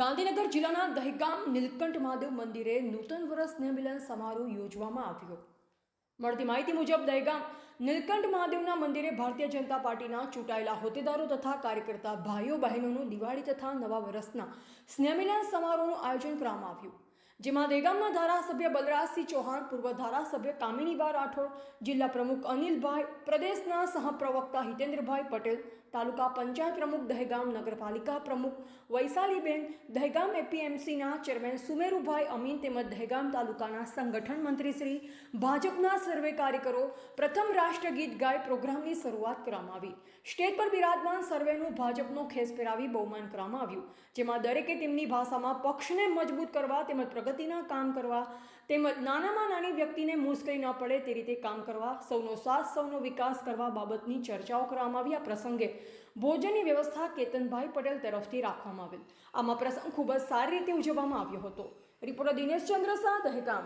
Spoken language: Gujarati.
ગાંધીનગર જિલ્લાના દહેગામ નીલકંઠ મહાદેવ મંદિરે નૂતન વર્ષ સ્નેહમિલન સમારોહ યોજવામાં આવ્યો. મળતી માહિતી મુજબ, દહેગામ નીલકંઠ મહાદેવના મંદિરે ભારતીય જનતા પાર્ટીના ચૂંટાયેલા હોદ્દેદારો તથા કાર્યકર્તા ભાઈઓ બહેનોનું દિવાળી તથા નવા વર્ષના સ્નેહમિલન સમારોહનું આયોજન કરવામાં આવ્યું. જેમાં દેગામના ધારાસભ્ય બલરાજસિંહ ચૌહાણ, પૂર્વ ધારાસભ્ય કામિનીબા રાઠોડ, જિલ્લા પ્રમુખ અનિલભાઈ, પ્રદેશના સહપ્રવક્તા હિતેન્દ્રભાઈ પટેલ, તાલુકા પંચાયત પ્રમુખ દહેગામ, નગરપાલિકા પ્રમુખ વૈશાલીબેન, દહેગામ એપીએમસીના ચેરમેન સુમેરુભાઈ અમીન તેમજ દહેગામ તાલુકાના સંગઠન મંત્રી શ્રી, ભાજપના સર્વે કાર્યકરો, પ્રથમ રાષ્ટ્રગીત ગાય પ્રોગ્રામની શરૂઆત કરવામાં આવી. સ્ટેજ પર બિરાજમાન સર્વેનું ભાજપનો ખેસ પહેરાવી બહુમાન કરવામાં આવ્યું, જેમાં દરેકે તેમની ભાષામાં પક્ષને મજબૂત કરવા તેમજ પ્રગતિના કામ કરવા તેમજ નાનામાં નાની વ્યક્તિને મુશ્કેલી ન પડે તે રીતે કામ કરવા, સૌનો સાથ, સૌનો વિકાસ કરવા બાબતની ચર્ચાઓ કરવામાં આવી. આ પ્રસંગે ભોજનની વ્યવસ્થા કેતનભાઈ પટેલ તરફથી રાખવામાં આવેલ. આમાં પ્રસંગ ખૂબ જ સારી રીતે ઉજવવામાં આવ્યો હતો. રિપોર્ટર દિનેશ ચંદ્ર શાહ દહેગામ